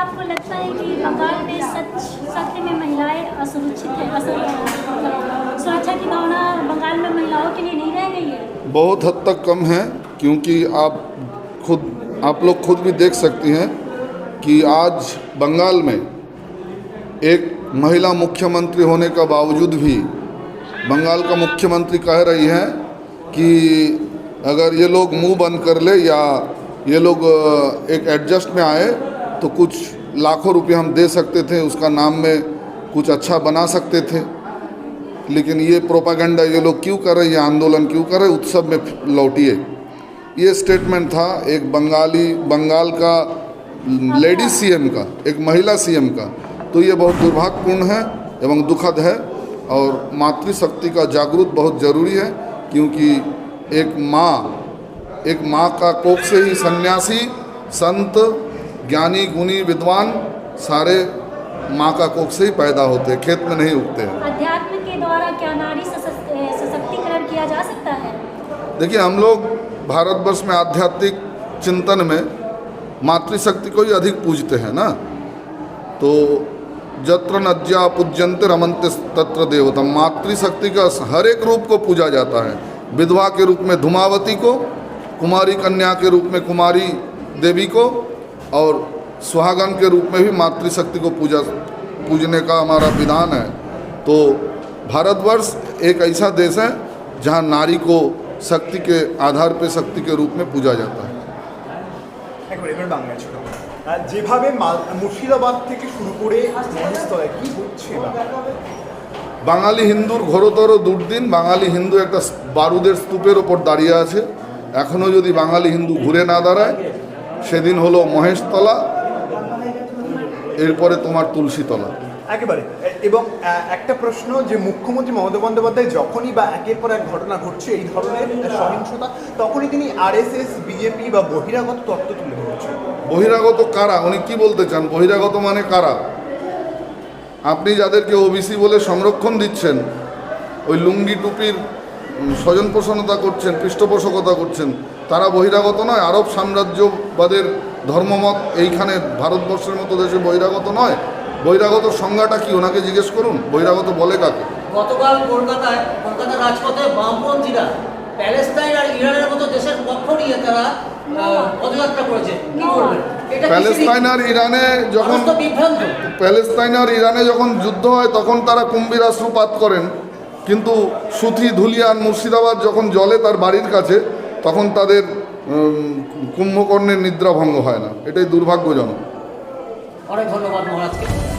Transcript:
आपको लगता है कि बंगाल में सच, सत्य में महिलाएँ असुरक्षित है सुरक्षा की भावना बंगाल में महिलाओं के लिए नहीं रह गई है? बहुत हद तक कम है, क्योंकि आप खुद, आप लोग खुद भी देख सकती हैं कि आज बंगाल में एक महिला मुख्यमंत्री होने का बावजूद भी बंगाल का मुख्यमंत्री कह रही है कि अगर ये लोग मुँह बंद कर ले या ये लोग एक एडजस्ट में आए तो कुछ लाखों रुपये हम दे सकते थे, उसका नाम में कुछ अच्छा बना सकते थे। लेकिन ये प्रोपागेंडा, ये लोग क्यों कर रहे ये आंदोलन क्यों कर रहे उत्सव में लौटिए। ये स्टेटमेंट था एक बंगाली, बंगाल का लेडी सीएम का, एक महिला सीएम का। तो ये बहुत दुर्भाग्यपूर्ण है एवं दुखद है और मातृशक्ति का जागरूक बहुत ज़रूरी है, क्योंकि एक माँ एक माँ का कोख से ही सन्यासी, संत ज्ञानी गुणी विद्वान सारे माँ का कोख से ही पैदा होते हैं खेत में नहीं उगते हैं। अध्यात्म के द्वारा क्या नारी सशक्तिकरण किया जा सकता है? देखिए हम लोग भारतवर्ष में आध्यात्मिक चिंतन में मातृशक्ति को ही अधिक पूजते हैं ना। तो जत्र नद्या पूज्यंते रमनते तत्र देवता। मातृशक्ति का हर एक रूप को पूजा जाता है। विधवा के रूप में धुमावती को कुमारी कन्या के रूप में कुमारी देवी को और सुहागन के रूप में भी मातृशक्ति को पूजा पूजने का हमारा विधान है तो भारतवर्ष एक ऐसा देश है जहाँ नारी को शक्ति के आधार पे शक्ति के रूप में पूजा जाता है একবার এবার বাংলা ছিল আহ, যেভাবে মাল- মুর্শিদাবাদ থেকে শুরু করে মহেশতলায় কি হচ্ছে বা? বাঙালি হিন্দুর ঘোরতর দুর্দিন বাঙালি হিন্দু একটা বারুদের স্তূপের ওপর দাঁড়িয়ে আছে এখনও যদি বাঙালি হিন্দু ঘুরে না দাঁড়ায় সেদিন হলো মহেশতলা এরপরে তোমার তুলসীতলা একেবারে। এবং একটা প্রশ্ন যে মুখ্যমন্ত্রী মমতা বন্দ্যোপাধ্যায় যখনই বা একের পর এক ঘটনা ঘটছে এই ধরনের সহিংসতা তখনই তিনি আরএসএস বিজেপি বা বহিরাগত তত্ত্ব তুলে ধরছেন। বহিরাগত কারা? উনি কি বলতে চান? বহিরাগত মানে কারা? আপনি যাদেরকে ওবিসি বলে সংরক্ষণ দিচ্ছেন ওই লুঙ্গি টুপির স্বজন পোষণতা করছেন পৃষ্ঠপোষকতা করছেন তারা বহিরাগত নয় আরব সাম্রাজ্যবাদের ধর্মমত এইখানে ভারতবর্ষের মতো দেশে বহিরাগত নয়। বহিরাগত সংজ্ঞাটা কি? ওনাকে জিজ্ঞেস করুন বহিরাগত বলে কাকে? গতকাল কলকাতায় কলকাতার রাজপথে বামপন্থীরা প্যালেস্তাইন আর ইরানের মতো দেশের পক্ষ নিয়ে তারা পদযাত্রা করেছে। কি করবেন প্যালেস্তাইন আর ইরানে যখন মানুষ প্যালেস্তাইন আর ইরানে যখন যুদ্ধ হয় তখন তারা কুম্ভীর অস্ত্রপাত করেন। কিন্তু সুথি ধুলিয়ান মুর্শিদাবাদ যখন জলে তার বাড়ির কাছে, তখন তাদের কুম্ভকর্ণের নিদ্রা ভঙ্গ হয় না। এটাই দুর্ভাগ্যজনক। অনেক ধন্যবাদ মহারাজকে।